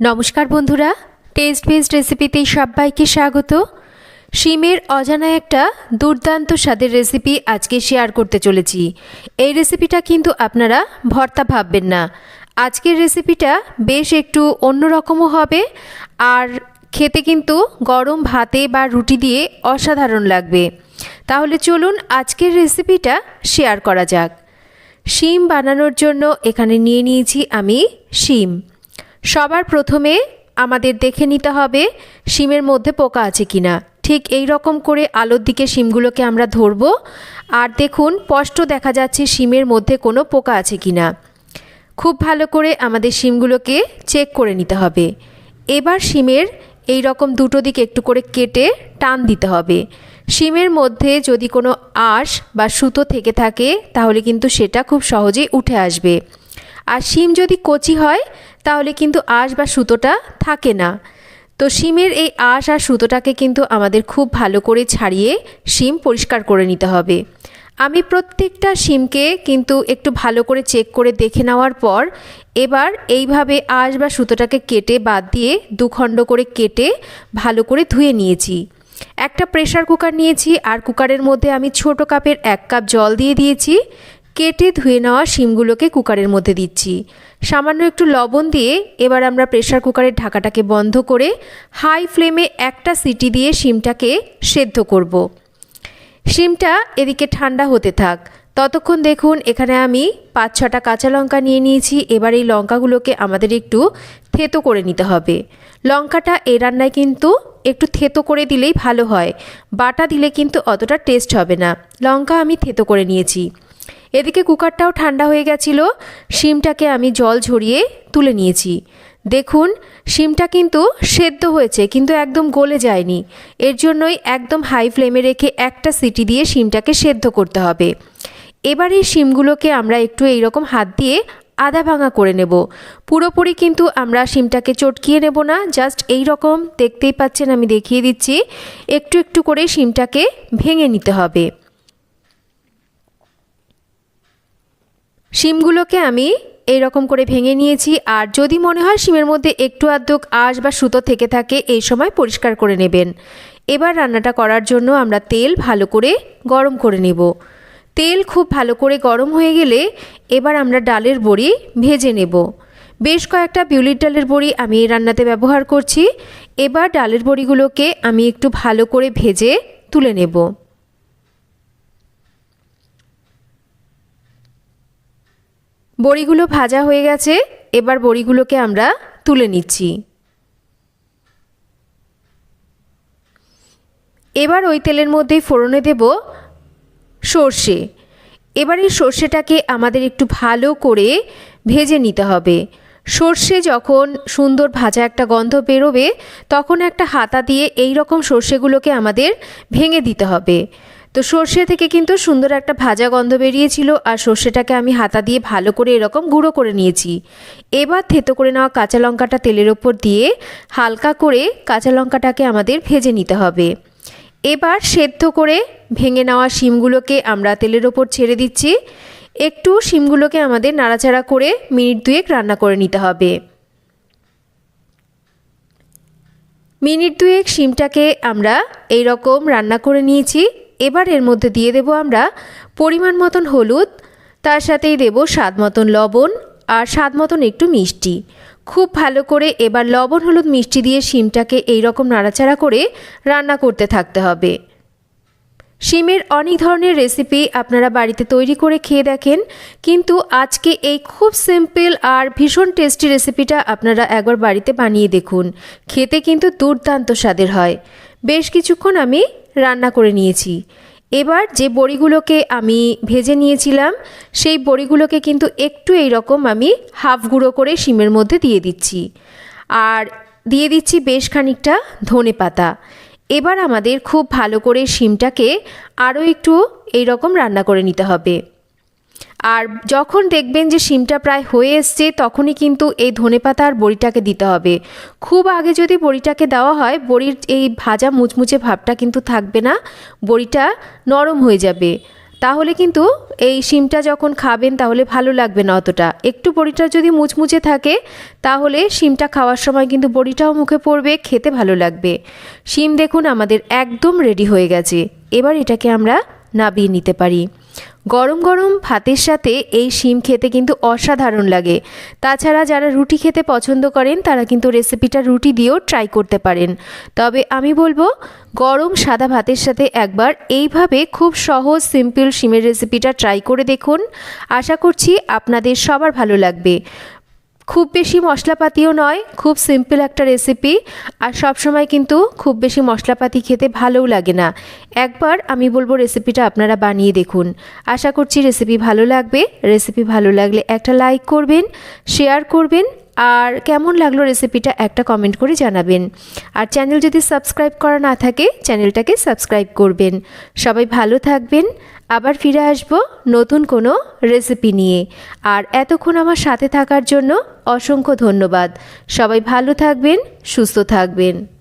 নমস্কার বন্ধুরা test based রেসিপিতে সবাইকে স্বাগত। শিমের অজানা একটা দুর্দান্ত স্বাদের রেসিপি আজকে শেয়ার করতে চলেছি। এই রেসিপিটা কিন্তু আপনারা ভর্তা ভাববেন না। আজকের রেসিপিটা বেশ একটু অন্যরকমও হবে আর খেতে কিন্তু গরম ভাতে বা রুটি দিয়ে অসাধারণ লাগবে। তাহলে চলুন আজকের রেসিপিটা শেয়ার করা যাক। শিম বানানোর জন্য এখানে নিয়ে নিয়েছি আমি শিম। সবার প্রথমে আমাদের দেখে নিতে হবে শিমের মধ্যে পোকা আছে কিনা। ঠিক এই রকম করে আলোর দিকে শিমগুলোকে আমরা ধরব। আর দেখুন, স্পষ্ট দেখা যাচ্ছে শিমের মধ্যে কোনো পোকা আছে কিনা। খুব ভালো করে আমাদের শিমগুলোকে চেক করে নিতে হবে। এবার শিমের এই রকম দুটো দিক একটু করে কেটে টান দিতে হবে। শিমের মধ্যে যদি কোনো আঁশ বা সুতো থেকে থাকে, তাহলে কিন্তু সেটা খুব সহজেই উঠে আসবে। আর শিম যদি কচি হয় তাহলে কিন্তু আঁশ বা সুতোটা থাকে না। তো শিমের এই আঁশ আর সুতোটাকে কিন্তু আমাদের খুব ভালো করে ছাড়িয়ে শিম পরিষ্কার করে নিতে হবে। আমি প্রত্যেকটা শিমকে কিন্তু একটু ভালো করে চেক করে দেখে নেওয়ার পর এবার এইভাবে আঁশ বা সুতোটাকে কেটে বাদ দিয়ে দুখণ্ড করে কেটে ভালো করে ধুয়ে নিয়েছি। একটা প্রেশার কুকার নিয়েছি আর কুকারের মধ্যে আমি ছোট কাপের এক কাপ জল দিয়ে দিয়েছি। কেটে ধুয়ে নেওয়া শিমগুলোকে কুকারের মধ্যে দিচ্ছি। সামান্য একটু লবণ দিয়ে এবার আমরা প্রেশার কুকারের ঢাকাটাকে বন্ধ করে হাই ফ্লেমে একটা সিটি দিয়ে শিমটাকে সেদ্ধ করব। শিমটা এদিকে ঠান্ডা হতে থাক। ততক্ষণ দেখুন এখানে আমি পাঁচ ছটা কাঁচা লঙ্কা নিয়ে নিয়েছি। এবার এই লঙ্কাগুলোকে আমাদের একটু থেতো করে নিতে হবে। লঙ্কাটা এই রান্নায় কিন্তু একটু থেতো করে দিলেই ভালো হয়। বাটা দিলে কিন্তু অতটা টেস্ট হবে না। লঙ্কা আমি থেতো করে নিয়েছি। এদিকে কুকারটাও ঠান্ডা হয়ে গেছিল। শিমটাকে আমি জল ঝরিয়ে তুলে নিয়েছি। দেখুন, শিমটা কিন্তু সেদ্ধ হয়েছে, কিন্তু একদম গলে যায়নি। এর জন্যই একদম হাই ফ্লেমে রেখে একটা সিটি দিয়ে শিমটাকে সেদ্ধ করতে হবে। এবার এই শিমগুলোকে আমরা একটু এইরকম হাত দিয়ে আদা ভাঙা করে নেব। পুরোপুরি কিন্তু আমরা শিমটাকে চটকিয়ে নেব না, জাস্ট এই রকম দেখতেই পাচ্ছেন আমি দেখিয়ে দিচ্ছি। একটু একটু করে শিমটাকে ভেঙে নিতে হবে। শিমগুলোকে আমি এই রকম করে ভেঙে নিয়েছি, আর যদি মনে হয় শিমের মধ্যে একটু আধটুক আঁশ বা সুতো থেকে থাকে, এই সময় পরিষ্কার করে নেবেন। এবার রান্নাটা করার জন্য আমরা তেল ভালো করে গরম করে নেব। তেল খুব ভালো করে গরম হয়ে গেলে এবার আমরা ডালের বড়ি ভেজে নেব। বেশ কয়েকটা বিউলির ডালের বড়ি আমি এই রান্নাতে ব্যবহার করছি। এবার ডালের বড়িগুলোকে আমি একটু ভালো করে ভেজে তুলে নেব। বড়িগুলো ভাজা হয়ে গেছে, এবার বড়িগুলোকে আমরা তুলে নিচ্ছি। এবার ওই তেলের মধ্যেই ফোড়নে দেব সর্ষে। এবার এই সর্ষেটাকে আমাদের একটু ভালো করে ভেজে নিতে হবে। সর্ষে যখন সুন্দর ভাজা একটা গন্ধ বেরোবে, তখন একটা হাতা দিয়ে এই রকম সর্ষেগুলোকে আমাদের ভেঙে দিতে হবে। তো সর্ষে থেকে কিন্তু সুন্দর একটা ভাজা গন্ধ বেরিয়েছিল আর সর্ষেটাকে আমি হাতা দিয়ে ভালো করে এরকম গুঁড়ো করে নিয়েছি। এবার থেতো করে নেওয়া কাঁচা লঙ্কাটা তেলের ওপর দিয়ে হালকা করে কাঁচা লঙ্কাটাকে আমাদের ভেজে নিতে হবে। এবার সেদ্ধ করে ভেঙে নেওয়া শিমগুলোকে আমরা তেলের ওপর ছেড়ে দিচ্ছি। একটু শিমগুলোকে আমাদের নাড়াচাড়া করে মিনিট দুয়েক রান্না করে নিতে হবে। মিনিট দুয়েক শিমটাকে আমরা এই রকম রান্না করে নিয়েছি। এবার এর মধ্যে দিয়ে দেব আমরা পরিমাণ মতন হলুদ, তার সাথেই দেব স্বাদ মতন লবণ আর স্বাদ মতন একটু মিষ্টি। খুব ভালো করে এবার লবণ, হলুদ, মিষ্টি দিয়ে শিমটাকে এই রকম নাড়াচাড়া করে রান্না করতে থাকতে হবে। শিমের অনেক ধরনের রেসিপি আপনারা বাড়িতে তৈরি করে খেয়ে দেখেন, কিন্তু আজকে এই খুব সিম্পল আর ভীষণ টেস্টি রেসিপিটা আপনারা একবার বাড়িতে বানিয়ে দেখুন। খেতে কিন্তু দুর্দান্ত স্বাদের হয়। বেশ কিছুক্ষণ আমি রান্না করে নিয়েছি। এবার যে বড়িগুলোকে আমি ভেজে নিয়েছিলাম, সেই বড়িগুলোকে কিন্তু একটু এই রকম আমি হাফ গুঁড়ো করে শিমের মধ্যে দিয়ে দিচ্ছি। আর দিয়ে দিচ্ছি বেশ খানিকটা ধনে পাতা। এবার আমাদের খুব ভালো করে শিমটাকে আরও একটু এই রকম রান্না করে নিতে হবে। আর যখন দেখবেন যে শিমটা প্রায় হয়ে এসছে, তখনই কিন্তু এই ধনেপাতা আর বড়িটাকে দিতে হবে। খুব আগে যদি বড়িটাকে দেওয়া হয়, বড়ির এই ভাজা মুচমুচে ভাবটা কিন্তু থাকবে না, বড়িটা নরম হয়ে যাবে। তাহলে কিন্তু এই শিমটা যখন খাবেন, তাহলে ভালো লাগবে না অতটা। একটু বড়িটা যদি মুচমুচে থাকে, তাহলে শিমটা খাওয়ার সময় কিন্তু বড়িটাও মুখে পড়বে, খেতে ভালো লাগবে। শিম দেখুন আমাদের একদম রেডি হয়ে গেছে। এবার এটাকে আমরা নাবিয়ে নিতে পারি। গরম গরম ভাতের সাথে এই শিম খেতে কিন্তু অসাধারণ লাগে। তাছাড়া যারা রুটি খেতে পছন্দ করেন, তারা কিন্তু রেসিপিটা রুটি দিয়েও ট্রাই করতে পারেন। তবে আমি বলব, গরম সাদা ভাতের সাথে একবার এইভাবে খুব সহজ সিম্পল শিমের রেসিপিটা ট্রাই করে দেখুন। আশা করছি আপনাদের সবার ভালো লাগবে। খুব বেশি মশলাপাতিও নয়, খুব সিম্পল একটা রেসিপি আর সব সময় কিন্তু খুব বেশি মশলাপাতি খেতে ভালোও লাগে না। একবার আমি বলব রেসিপিটা আপনারা বানিয়ে দেখুন। আশা করছি রেসিপি ভালো লাগবে। রেসিপি ভালো লাগলে একটা লাইক করবেন শেয়ার করবেন, আর কেমন লাগল রেসিপিটা একটা কমেন্ট করে জানাবেন। আর চ্যানেল যদি সাবস্ক্রাইব করা না থাকে চ্যানেলটাকে সাবস্ক্রাইব করবেন। সবাই ভালো থাকবেন। আবার ফিরে আসব নতুন কোনো রেসিপি নিয়ে। আর এতক্ষণ আমার সাথে থাকার জন্য অসংখ্য ধন্যবাদ। সবাই ভালো থাকবেন, সুস্থ থাকবেন।